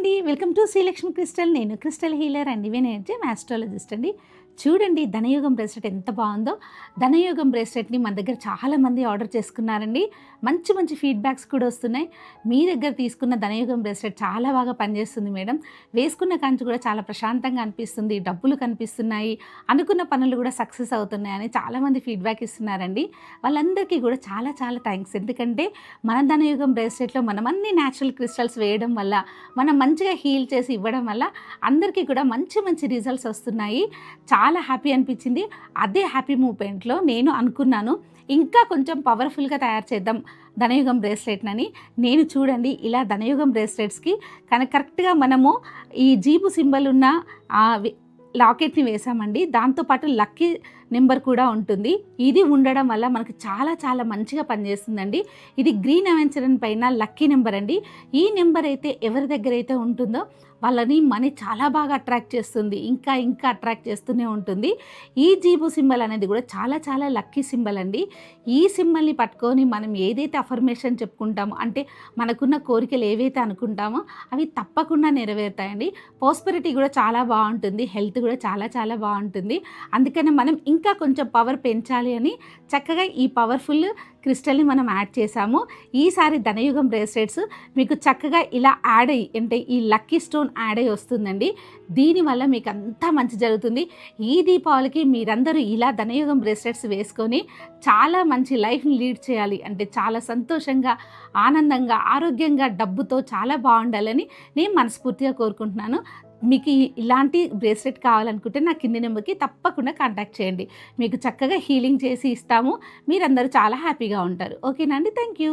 అండి. Welcome to Srilakshmi crystal. నేను crystal healer and ఇవే నేను ఆస్ట్రాలజిస్ట్ అండి. చూడండి ధనయోగం బ్రేస్లెట్ ఎంత బాగుందో. ధనయోగం బ్రేస్లెట్ని మన దగ్గర చాలామంది ఆర్డర్ చేసుకున్నారండి. మంచి మంచి ఫీడ్బ్యాక్స్ కూడా వస్తున్నాయి. మీ దగ్గర తీసుకున్న ధనయోగం బ్రేస్లెట్ చాలా బాగా పనిచేస్తుంది మేడం. వేసుకున్న కంచు కూడా చాలా ప్రశాంతంగా అనిపిస్తుంది. డబ్బులు కనిపిస్తున్నాయి. అనుకున్న పనులు కూడా సక్సెస్ అవుతున్నాయని చాలామంది ఫీడ్బ్యాక్ ఇస్తున్నారండి. వాళ్ళందరికీ కూడా చాలా చాలా థ్యాంక్స్ ఎందుకంటే మన ధనయుగం బ్రేస్లెట్లో మనం అన్ని న్యాచురల్ క్రిస్టల్స్ వేయడం వల్ల మనం మంచిగా హీల్ చేసి ఇవ్వడం వల్ల అందరికీ కూడా మంచి మంచి రిజల్ట్స్ వస్తున్నాయి. చాలా చాలా హ్యాపీ అనిపించింది. అదే హ్యాపీ మూమెంట్లో నేను అనుకున్నాను ఇంకా కొంచెం పవర్ఫుల్గా తయారు చేద్దాం ధనయుగం బ్రేస్లెట్నని నేను. చూడండి ఇలా ధనయుగం బ్రేస్లెట్స్కి కానీ కరెక్ట్గా మనము ఈ జీపు సింబల్ ఉన్న లాకెట్ని వేసామండి. దాంతోపాటు లక్కీ నెంబర్ కూడా ఉంటుంది. ఇది ఉండడం వల్ల మనకు చాలా చాలా మంచిగా పనిచేస్తుందండి. ఇది గ్రీన్ అవెంచరన్ పైన లక్కీ నెంబర్ అండి. ఈ నెంబర్ అయితే ఎవరి దగ్గర అయితే ఉంటుందో వాళ్ళని మనీ చాలా బాగా అట్రాక్ట్ చేస్తుంది. ఇంకా ఇంకా అట్రాక్ట్ చేస్తూనే ఉంటుంది. ఈ జీబు సింబల్ అనేది కూడా చాలా చాలా లక్కీ సింబల్ అండి. ఈ సింబల్ని పట్టుకొని మనం ఏదైతే అఫర్మేషన్ చెప్పుకుంటామో అంటే మనకున్న కోరికలు ఏవైతే అనుకుంటామో అవి తప్పకుండా నెరవేరుతాయండి. పాస్పరిటీ కూడా చాలా బాగుంటుంది. హెల్త్ కూడా చాలా చాలా బాగుంటుంది. అందుకనే మనం ఇంకా ఇంకా కొంచెం పవర్ పెంచాలి అని చక్కగా ఈ పవర్ఫుల్ క్రిస్టల్ని మనం యాడ్ చేసాము ఈసారి ధనయుగం బ్రేస్లెట్స్ మీకు చక్కగా ఇలా యాడ్ అయ్యి అంటే ఈ లక్కీ స్టోన్ యాడ్ అయ్యి వస్తుందండి. దీనివల్ల మీకు అంతా మంచి జరుగుతుంది. ఈ దీపావళికి మీరందరూ ఇలా ధనయుగం బ్రేస్లెట్స్ వేసుకొని చాలా మంచి లైఫ్ని లీడ్ చేయాలి. అంటే చాలా సంతోషంగా ఆనందంగా ఆరోగ్యంగా డబ్బుతో చాలా బాగుండాలని నేను మనస్ఫూర్తిగా కోరుకుంటున్నాను. మీకు ఇలాంటి బ్రేస్లెట్ కావాలనుకుంటే నా కింది నెంబర్కి తప్పకుండా కాంటాక్ట్ చేయండి. మీకు చక్కగా హీలింగ్ చేసి ఇస్తాము. మీరందరూ చాలా హ్యాపీగా ఉంటారు. ఓకేనండి థ్యాంక్ యూ.